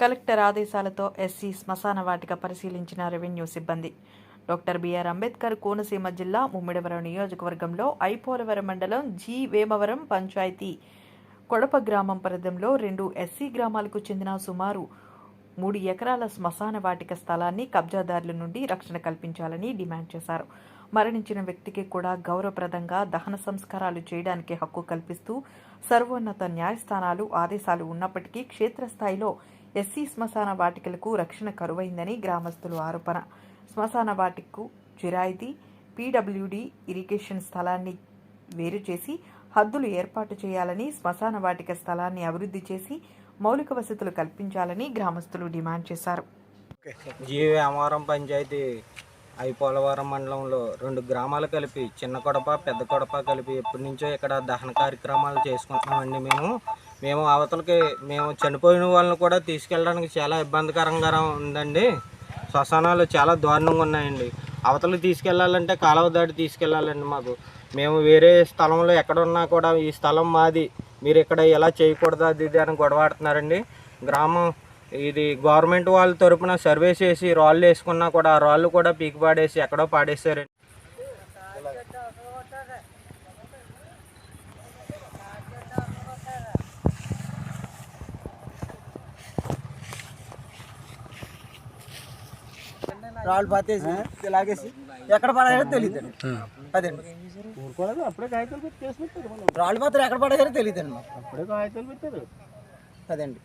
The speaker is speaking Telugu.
కలెక్టర్ ఆదేశాలతో ఎస్సీ శ్మశాన వాటిక పరిశీలించిన రెవెన్యూ సిబ్బంది. డాక్టర్ బిఆర్ అంబేద్కర్ కోనసీమ జిల్లా ముమ్మిడివరం నియోజకవర్గంలో ఐపోలవరం మండలం జి. వేమవరం పంచాయతీ కొడప గ్రామం పరిధిలో రెండు ఎస్సీ గ్రామాలకు చెందిన సుమారు మూడు ఎకరాల శ్మశాన వాటిక స్థలాన్ని కబ్జాదారుల నుండి రక్షణ కల్పించాలని డిమాండ్ చేశారు. మరణించిన వ్యక్తికి కూడా గౌరవప్రదంగా దహన సంస్కారాలు చేయడానికి హక్కు కల్పిస్తూ సర్వోన్నత న్యాయస్థానాలు ఆదేశాలు ఉన్నప్పటికీ క్షేత్రస్థాయిలో ఎస్సీ శ్మశాన వాటికలకు రక్షణ కరువైందని గ్రామస్తులు ఆరోపణ. శ్మశాన వాటికకు జిరాయితీ పీడబ్ల్యూడి ఇరిగేషన్ స్థలాన్ని వేరు చేసి హద్దులు ఏర్పాటు చేయాలని శ్మశాన వాటిక స్థలాన్ని అభివృద్ధి చేసి మౌలిక వసతులు కల్పించాలని గ్రామస్తులు డిమాండ్ చేశారు. జీవి అమవరం పంచాయతీ ఐపోలవరం మండలంలో రెండు గ్రామాలు కలిపి చిన్న కొడప పెద్ద కొడప కలిపి ఎప్పటి నుంచో ఇక్కడ దహన కార్యక్రమాలు చేసుకుంటున్నామండి మేము. మేము అవతలకి మేము చనిపోయిన వాళ్ళని కూడా తీసుకెళ్ళడానికి చాలా ఇబ్బందికరంగా ఉందండి. శ్మశానాలు చాలా దారుణంగా ఉన్నాయండి. అవతలకి తీసుకెళ్ళాలంటే కాలువ దాటి తీసుకెళ్ళాలండి మాకు. మేము వేరే స్థలంలో ఎక్కడున్నా కూడా ఈ స్థలం మాది. మీరు ఇక్కడ ఎలా చేయకూడదు అది ఇది అని గొడవాడుతున్నారండి గ్రామం ఇది గవర్నమెంట్ వాళ్ళ తరపున సర్వే చేసి రాళ్ళు వేసుకున్నా కూడా ఆ రాళ్ళు కూడా పీకి పాడేసి ఎక్కడో పాడేశారండి. రాళ్ళు పాతేసి లాగేసి ఎక్కడ పడాయో తెలియదు అదండి. రాళ్ళు మాత్రం ఎక్కడ పడాయో తెలియదండి అప్పుడే కాగితాలు పెట్టారు. అదండి.